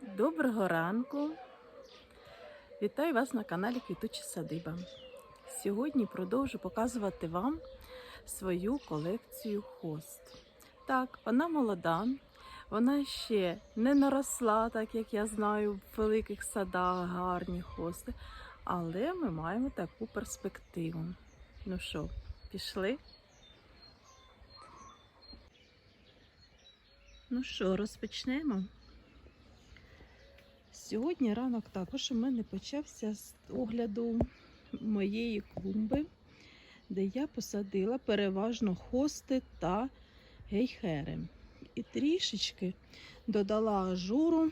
Доброго ранку! Вітаю вас на каналі Квітуча Садиба. Сьогодні продовжу показувати вам свою колекцію хост. Так, вона молода, вона ще не наросла, так як я знаю, в великих садах гарні хости, але ми маємо таку перспективу. Ну що, пішли? Ну що, розпочнемо? Сьогодні ранок також у мене почався з огляду моєї клумби, де я посадила переважно хости та гейхери. І трішечки додала ажуру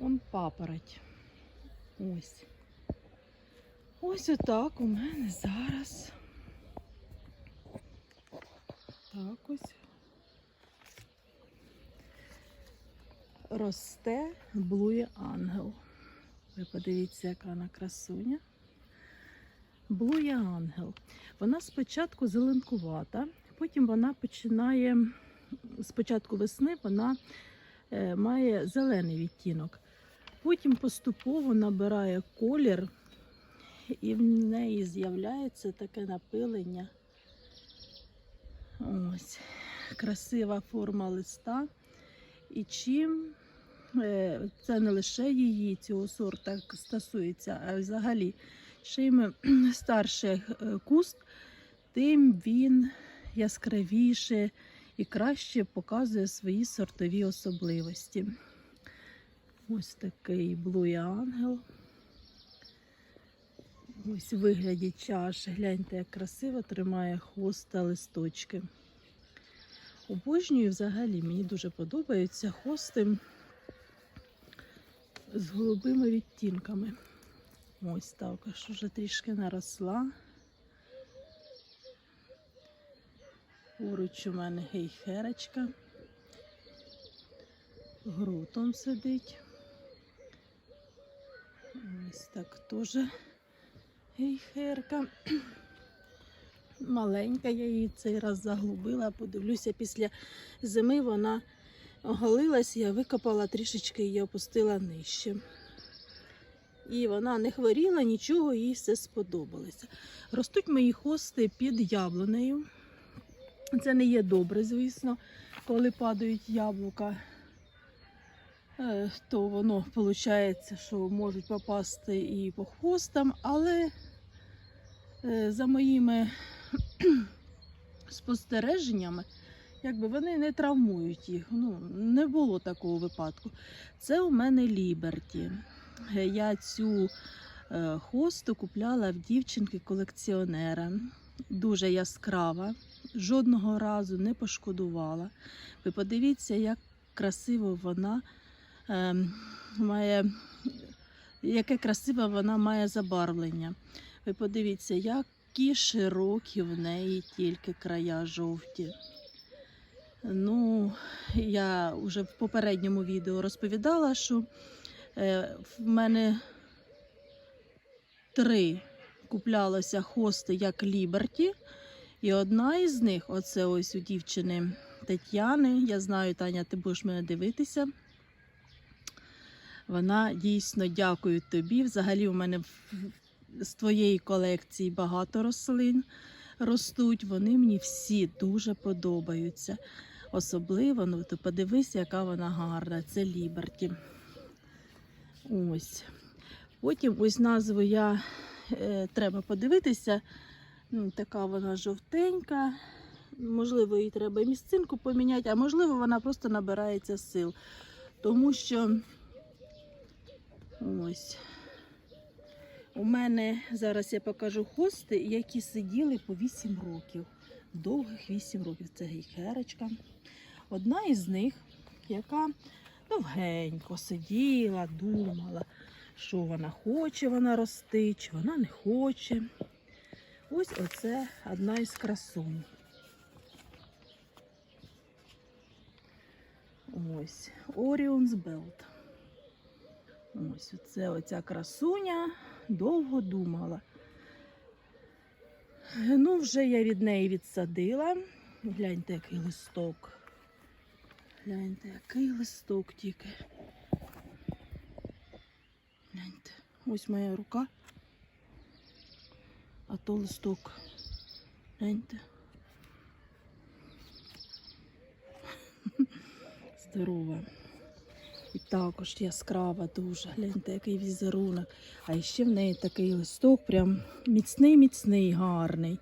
он папороть. Ось. Ось отак у мене зараз. Так ось. Росте блує ангел. Ви подивіться, яка вона красуня. Блує ангел. Вона спочатку зеленкувата, потім вона починає, з початку весни вона е, має зелений відтінок. Потім поступово набирає колір, і в неї з'являється таке напилення. Ось, красива форма листа. І чим це не лише її цього сорта стосується, а взагалі, чим старший е, куст, тим він яскравіше і краще показує свої сортові особливості. Ось такий блує ангел. Ось у вигляді чаш. Гляньте, як красиво тримає хвост та листочки. Обожнюю взагалі, мені дуже подобаються хости з голубими відтінками. Ось також вже трішки наросла. Поруч у мене гейхерочка. Грутом сидить. Ось так теж гейхерка. Маленька, я її цей раз заглубила. Подивлюся, після зими вона оголилась, я викопала трішечки її опустила нижче. І вона не хворіла, нічого, їй все сподобалося. Ростуть мої хости під яблунею. Це не є добре, звісно, коли падають яблука, е, то воно виходить, що можуть попасти і по хвостам, але е, за моїми спостереженнями, якби вони не травмують їх. Ну, не було такого випадку. Це у мене Ліберті. Я цю е, хосту купляла в дівчинки-колекціонера. Дуже яскрава, жодного разу не пошкодувала. Ви подивіться, як красиво вона е, має, яке красиве вона має забарвлення. Ви подивіться, які широкі в неї тільки края жовті. Ну, я вже в попередньому відео розповідала, що е, в мене три куплялося хости як Ліберті. І одна із них, оце ось у дівчини Тетяни. Я знаю, Таня, ти будеш мене дивитися. Вона дійсно дякую тобі. Взагалі, у мене з твоєї колекції багато рослин ростуть. Вони мені всі дуже подобаються. Особливо, ну ти подивись, яка вона гарна. Це Ліберті. Ось. Потім ось назву я е, треба подивитися. Така вона жовтенька. Можливо, їй треба місцинку поміняти, а можливо, вона просто набирається сил. Тому що ось у мене зараз я покажу хости, які сиділи по 8 років. Довгих 8 років. Це гейхерочка. Одна із них, яка довгенько сиділа, думала, що вона хоче вона рости, чи вона не хоче. Ось оце одна із красунь. Ось Orion's Belt. Ось оце оця красуня довго думала. Ну, вже я від неї відсадила. Гляньте, який листок. Гляньте, який листок тільки. Гляньте, ось моя рука, а то листок. Гляньте. Здорова. І також яскрава дуже. Гляньте, який візерунок. А ще в неї такий листок, прям міцний, міцний, гарний,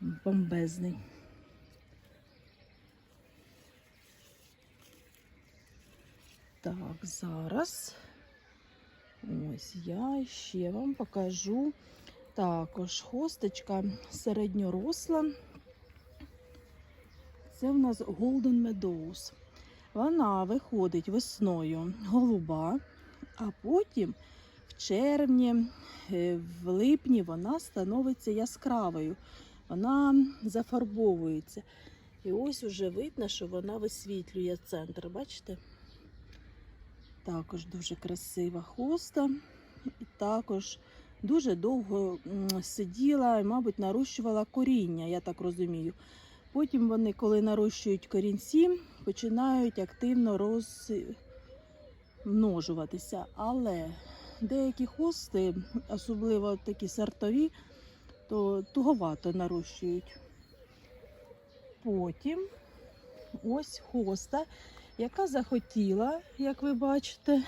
бомбезний. Так, зараз. Ось я ще вам покажу також хосточка середньоросла. Це в нас Golden Meadows. Вона виходить весною голуба, а потім в червні, е, в липні вона становиться яскравою. Вона зафарбовується. І ось уже видно, що вона висвітлює центр. Бачите? Також дуже красива хоста. І також дуже довго сиділа і, мабуть, нарощувала коріння, я так розумію. Потім вони, коли нарощують корінці, починають активно розмножуватися. Але деякі хости, особливо такі сортові, то туговато нарощують. Потім ось хоста, яка захотіла, як ви бачите,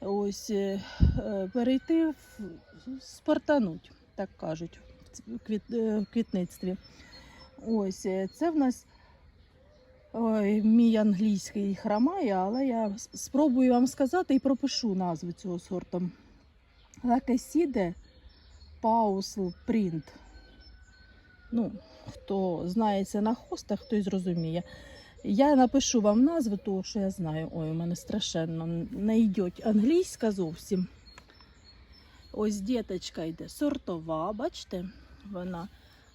ось е, перейти в спартануть, так кажуть, в е, квітництві. Ось е, це в нас ой, мій англійський хромає, але я спробую вам сказати і пропишу назву цього сорту. Лакесіде Паусл Принт. Ну, хто знається на хостах, той зрозуміє. Я напишу вам назву, того, що я знаю. Ой, у мене страшенно не йде англійська зовсім. Ось діточка йде сортова, бачите, вона.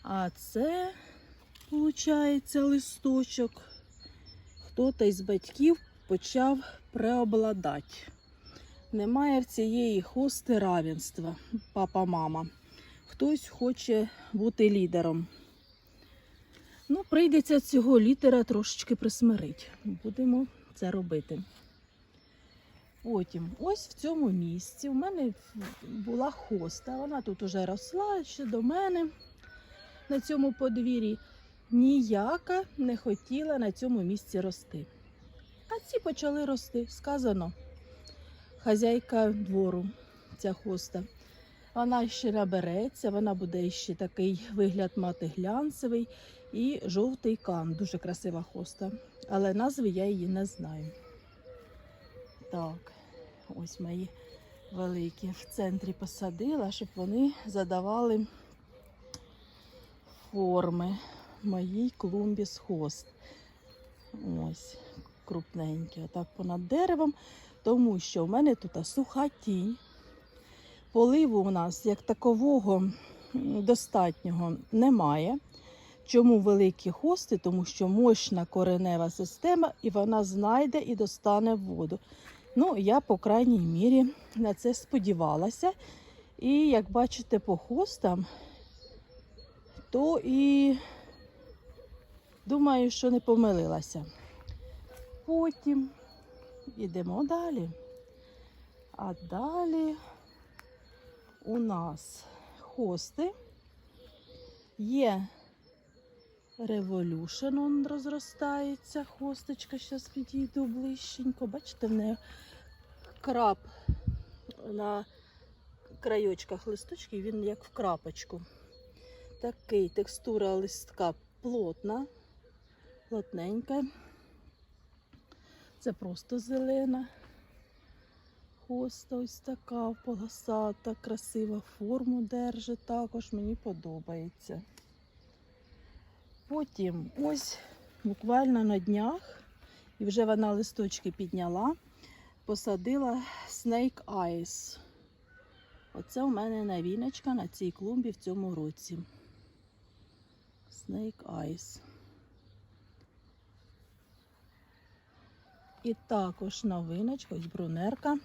А це, виходить, листочок. Хто-то із батьків почав преобладати. Немає в цієї хости равенства, папа-мама. Хтось хоче бути лідером. Ну, прийдеться цього лідера трошечки присмирити. Будемо це робити. Потім, ось в цьому місці, у мене була хоста. Вона тут уже росла ще до мене на цьому подвір'ї. Ніяка не хотіла на цьому місці рости. А ці почали рости. Сказано, хазяйка двору, ця хоста. Вона ще набереться, вона буде ще такий вигляд мати глянцевий і жовтий кан. Дуже красива хоста. Але назви я її не знаю. Так, ось мої великі в центрі посадила, щоб вони задавали форми моїй клумбі з хост. Ось, крупненькі, отак понад деревом, тому що в мене тут суха тінь. Поливу у нас як такового достатнього немає. Чому великі хости? Тому що мощна коренева система і вона знайде і достане воду. Ну, я, по крайній мірі, на це сподівалася. І як бачите по хостам, то і думаю, що не помилилася. Потім йдемо далі. А далі у нас хости є Revolution, он розростається. Хосточка, зараз підійду ближченько. Бачите, в неї крап на краєчках листочків, він як в крапочку. Такий текстура листка плотна, плотненька. Це просто зелена. Хоста ось така полосата, красива форму держить також, мені подобається. Потім ось буквально на днях, і вже вона листочки підняла, посадила Snake Eyes. Оце у мене новіночка на цій клумбі в цьому році. Snake Eyes. І також новиночка, ось брунерка.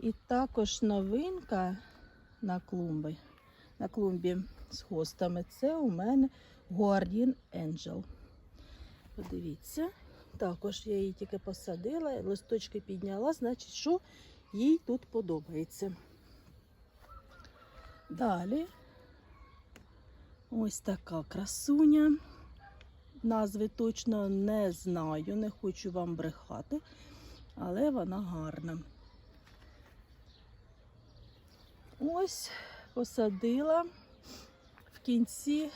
І також новинка на клумбі, на клумбі з хостами. Це у мене Guardian Angel. Подивіться, Також я її тільки посадила, листочки підняла, значить, що їй тут подобається. Далі ось така красуня. Назви точно не знаю, не хочу вам брехати, але вона гарна. Ось посадила в кінці,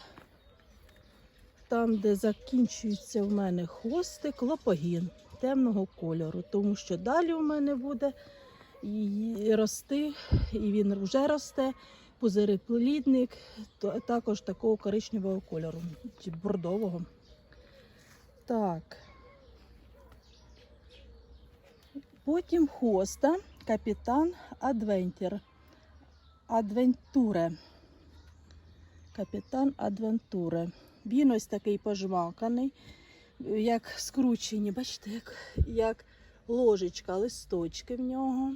там, де закінчується в мене хвостик, лопогін темного кольору, тому що далі у мене буде і рости, і він вже росте, пузириплідник, також такого коричневого кольору, чи бордового. Так. Потім хоста, капітан Адвентір. Адвентуре. Капітан Адвентуре. Він ось такий пожмаканий, як скручені, бачите, як, як ложечка, листочки в нього.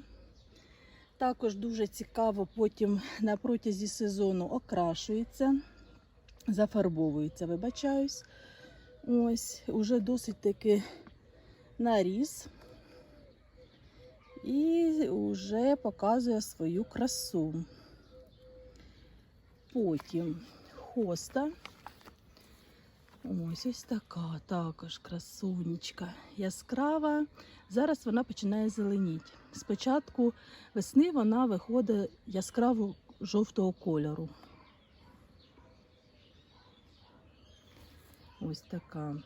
Також дуже цікаво потім на протязі сезону окрашується, зафарбовується, вибачаюсь. Ось, уже досить таки наріс. І вже показує свою красу. Потім хоста. Ось ось така також красунечка. Яскрава. Зараз вона починає зеленіти. Спочатку весни вона виходить яскраво жовтого кольору. Ось така.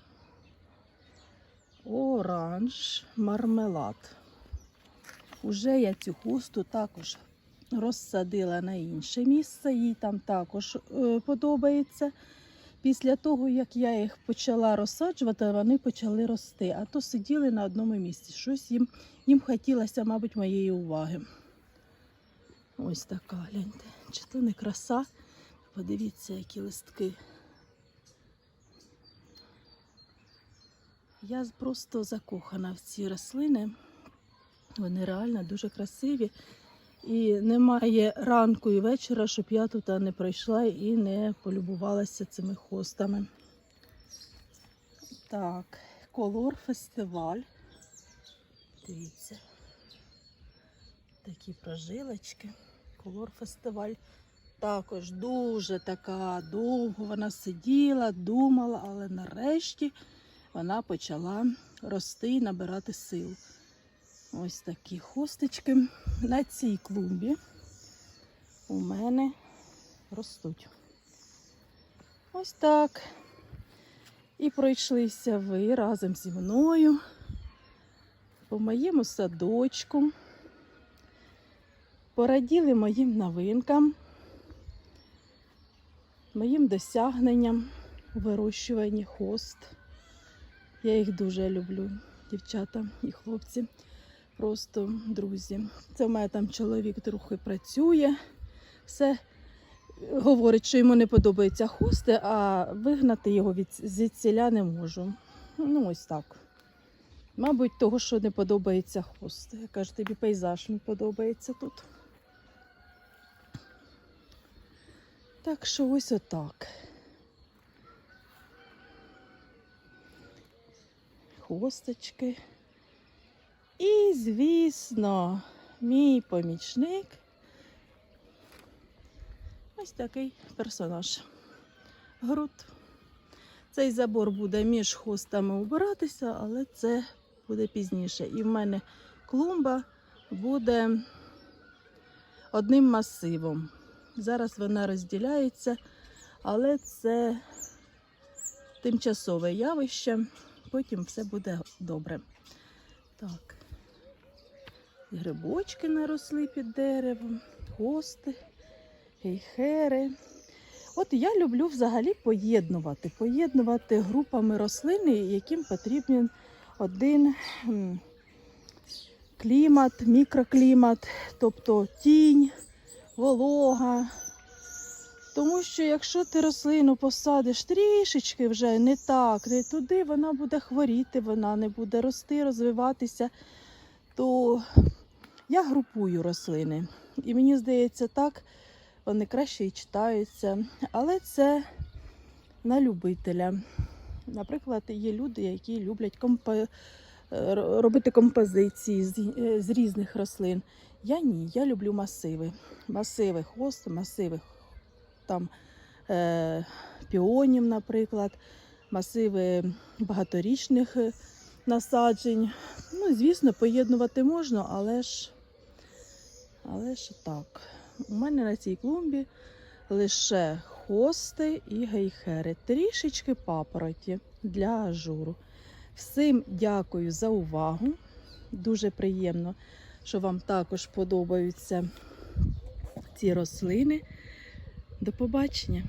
Оранж мармелад. Уже я цю хусту також розсадила на інше місце, їй там також е, подобається. Після того, як я їх почала розсаджувати, вони почали рости, а то сиділи на одному місці. Щось їм, їм хотілося, мабуть, моєї уваги. Ось така, гляньте. Чи то не краса? Подивіться, які листки. Я просто закохана в ці рослини. Вони реально дуже красиві. І немає ранку і вечора, щоб я тут не пройшла і не полюбувалася цими хостами. Так, колор фестиваль. Дивіться. Такі прожилочки. Колор фестиваль. Також дуже така довго вона сиділа, думала, але нарешті вона почала рости і набирати сил. Ось такі хосточки на цій клумбі у мене ростуть. Ось так. І пройшлися ви разом зі мною по моєму садочку. Пораділи моїм новинкам, моїм досягненням у вирощуванні хост. Я їх дуже люблю, дівчата і хлопці. Просто друзі. Це в мене там чоловік трохи працює. Все говорить, що йому не подобаються хости, а вигнати його від звідсіля не можу. Ну, ось так. Мабуть, того, що не подобається хост. Я кажу, тобі пейзаж не подобається тут. Так що ось отак. Хосточки. І, звісно, мій помічник ось такий персонаж. Груд. Цей забор буде між хостами убиратися, але це буде пізніше. І в мене клумба буде одним масивом. Зараз вона розділяється, але це тимчасове явище, потім все буде добре. Так. Грибочки наросли під деревом, хости, гейхери. От я люблю взагалі поєднувати, поєднувати групами рослини, яким потрібен один клімат, мікроклімат, тобто тінь, волога. Тому що якщо ти рослину посадиш трішечки вже не так, не туди, вона буде хворіти, вона не буде рости, розвиватися, то я групую рослини. І мені здається, так вони краще і читаються. Але це на любителя. Наприклад, є люди, які люблять компо... е, робити композиції е, з різних рослин. Я ні, я люблю масиви. Масиви хосту, масиви там е, піонів, наприклад, масиви багаторічних е, насаджень. Ну, звісно, поєднувати можна, але ж, але ж так. У мене на цій клумбі лише хости і гейхери, трішечки папороті для ажуру. Всім дякую за увагу. Дуже приємно, що вам також подобаються ці рослини. До побачення!